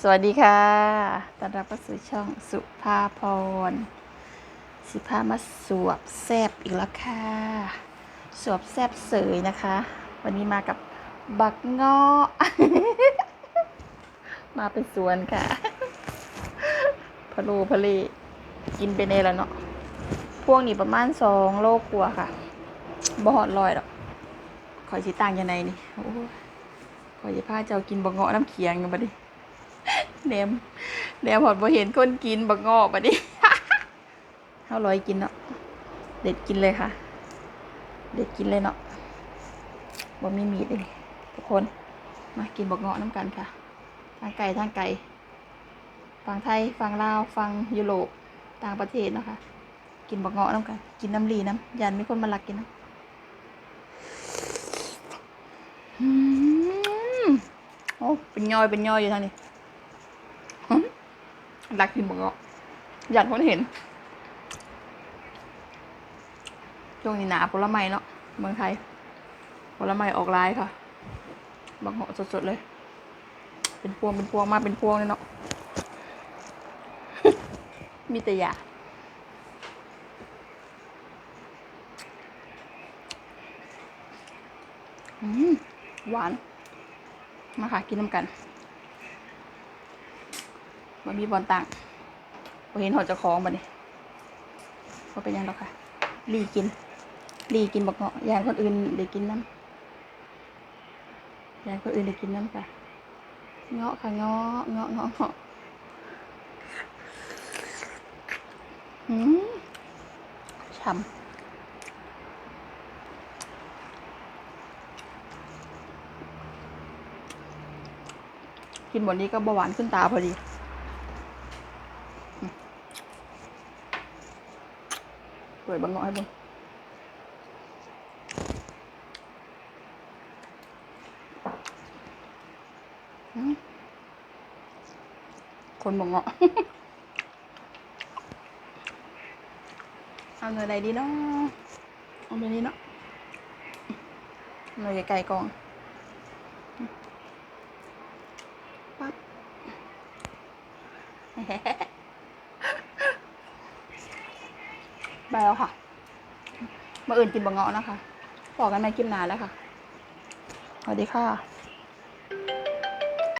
สวัสดีค่ะต้อนรับเข้าสู่ช่องสุภาพร สิพามาสวบแซบอีกแล้วค่ะ สวบแซบเสยนะคะ วันนี้มากับบักงาะมาเป็นสวนค่ะ พะโลพะเลกินไปในแล้วเนาะ พวกนี้ประมาณสองโลกว่าค่ะ บ่หอดลอยหรอก คอยสิต่างยังไงนี่โอ้ อยจะพาเจ้ากินบักเงาะน้ำเคียงกันบัดนี้แนมแนมหอดบ่เห็นคนกินบักเงาะบัดนี้เฮาลอยกินเนาะเด็ดกินเลยค่ะ เด็ดกินเลยเนาะบ่มีมีดเลยทุกคนมากินบักเงาะน้ำกันค่ะ ทางไก่ทางไก่ฝั่งไทยฝั่งลาวฝั่งยุโรปต่างประเทศเนาะค่ะกินบักเงาะน้ำกัน กินน้ำลีน้ำยันมีคนมาลักกินน้ำอืมโอ้ เป็นย่อยเป็นย่อยอยู่ทางนี้รักกินบักเงาะยันคนเห็นช่วงนี้หนาผลไม้เนาะเมืองไทยผลไม้ออกลายค่ะบักเงาะสดๆเลย เป็นพวงเป็นพวงมาเป็นพวงเลยเนาะมีแต่ยาอืมหวาน มาค่ะ กินน้ำกันมันมีบอลต่างบ่เห็นหอดจะคล้องบัดนี้ว่าเป็นยังหรอกค่ะ รีกิน รีกินบักเงาะอย่างคนอื่นได้กินน้ำอย่างคนอื่นได้กินน้ำค่ะ เงาะค่ะเงาะเงาะเงาะเงาะอืมฉ่ำ กินหมดนี้ก็เบาหวานขึ้นตาพอดี เปิดบังเงาะให้เบิ่งคนบังเงาะเอาเนื้อใดดีเนาะเอาเนื้อนี้เนาะเนื้อไก่กอง ปั๊บไปแล้วค่ะ มาอื่นกินบะเงาะนะคะบอกกันในคลิปหน้าแล้วค่ะ สวัสดีค่ะ